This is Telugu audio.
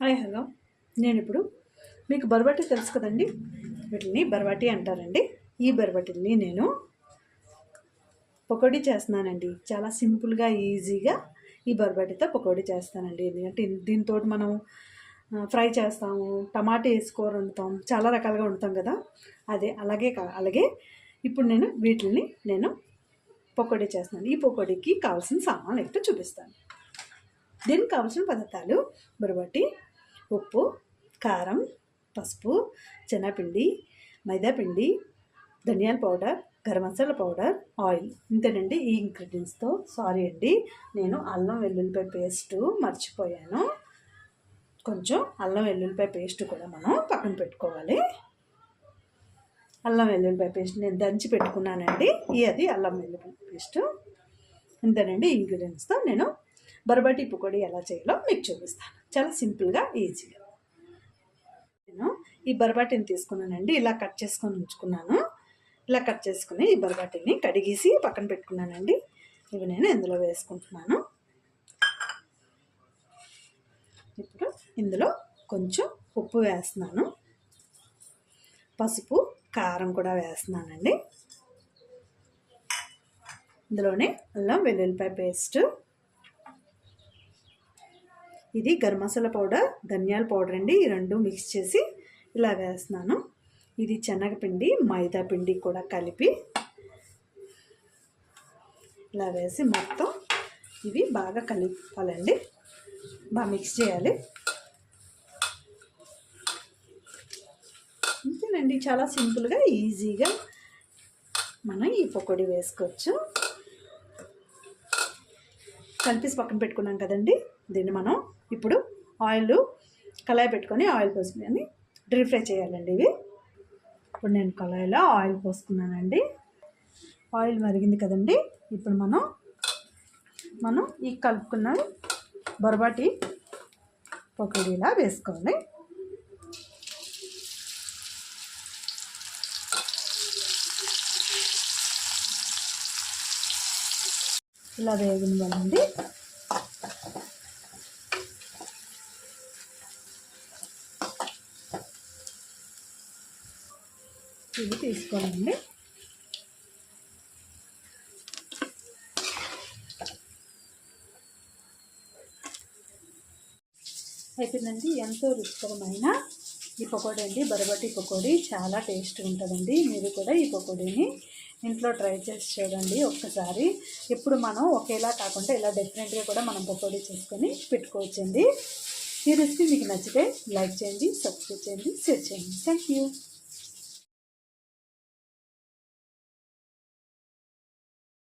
Hi hello. నేను ఇప్పుడు మీకు బర్బటి తెలుసు కదండి? వీటిని బర్బటి అంటారండి. ఈ బర్బటిని నేను పకోడీ చేస్తున్నానండి. చాలా సింపుల్గా ఈజీగా ఈ బర్బటితో పకోడీ చేస్తానండి. ఎందుకంటే దీంతో మనం ఫ్రై చేస్తాము టమాటా వేసుకోర వండుతాం చాలా రకాలుగా వండుతాం కదా? అదే అలాగే అలాగే ఇప్పుడు నేను వీటిని నేను పకోడీ చేస్తున్నాను. ఈ పకోడీకి కావాల్సిన సామాన్లు ఏంటో చూపిస్తాను. దీనికి కావాల్సిన పదార్థాలు బొరబట్టి ఉప్పు కారం పసుపు శనగపిండి మైదాపిండి ధనియాల powder garam masala powder oil ఇంతేనండి ఈ ఇంగ్రీడియంట్స్తో. సారీ అండి నేను అల్లం వెల్లుల్లిపాయ పేస్ట్ మర్చిపోయాను. కొంచెం అల్లం వెల్లుల్లిపాయ పేస్ట్ కూడా మనం పక్కన పెట్టుకోవాలి. అల్లం వెల్లుల్లిపాయ పేస్ట్ నేను దంచి పెట్టుకున్నానండి. ఈ అది అల్లం వెల్లుల్లిపాయ పేస్ట్. ఇంతేనండి ఇంగ్రీడియంట్స్తో నేను బరబటి పకోడీ ఎలా చేయాలో మీకు చూపిస్తాను. చాలా సింపుల్గా ఈజీగా. నేను ఈ బరబాటిని తీసుకున్నానండి. ఇలా కట్ చేసుకొని ఉంచుకున్నాను. ఇలా కట్ చేసుకుని ఈ బరబాటిని కడిగేసి పక్కన పెట్టుకున్నానండి. ఇవి నేను ఇందులో వేసుకుంటున్నాను. ఇప్పుడు ఇందులో కొంచెం ఉప్పు వేస్తున్నాను. పసుపు కారం కూడా వేస్తున్నానండి. ఇందులోనే అల్లం వెల్లుల్లిపాయ పేస్ట్ ఇది గరం మసాలా పౌడర్ ధనియాల పౌడర్ అండి. ఈ రెండు మిక్స్ చేసి ఇలా వేస్తున్నాను. ఇది శనగపిండి మైదా పిండి కూడా కలిపి ఇలా వేసి మొత్తం ఇవి బాగా కలిపాలండి. బాగా మిక్స్ చేయాలి. అంతేనండి చాలా సింపుల్గా ఈజీగా మనం ఈ పకోడీ వేసుకోవచ్చు. కలిపేసి పక్కన పెట్టుకున్నాం కదండి. దీన్ని మనం ఇప్పుడు ఆయిల్ కళాయి పెట్టుకొని ఆయిల్ పోసుకుని డీప్ ఫ్రై చేయాలండి ఇవి. ఇప్పుడు నేను కళాయిలో ఆయిల్ పోసుకున్నానండి. ఆయిల్ మరిగింది కదండి. ఇప్పుడు మనం మనం ఈ కలుపుకున్న బొరబాటి పకోడీలా వేసుకోవాలి. ఇలా వేగిన వాళ్ళండి. ఇవి తీసుకోవాలండి. అయిపోయిందండి. ఎంతో రుచికరమైన ఈ పకోడీ అండి. బరబటి పకోడీ చాలా టేస్ట్ ఉంటుందండి. మీరు కూడా ఈ పకోడీని ఇంట్లో ట్రై చేసి చూడండి ఒక్కసారి. ఇప్పుడు మనం ఒకేలా కాకుండా ఇలా డిఫరెంట్గా కూడా మనం పకోడీ చేసుకొని పెట్టుకోవచ్చండి. ఈ రెసిపీ మీకు నచ్చితే లైక్ చేయండి సబ్స్క్రైబ్ చేయండి షేర్ చేయండి. Thank you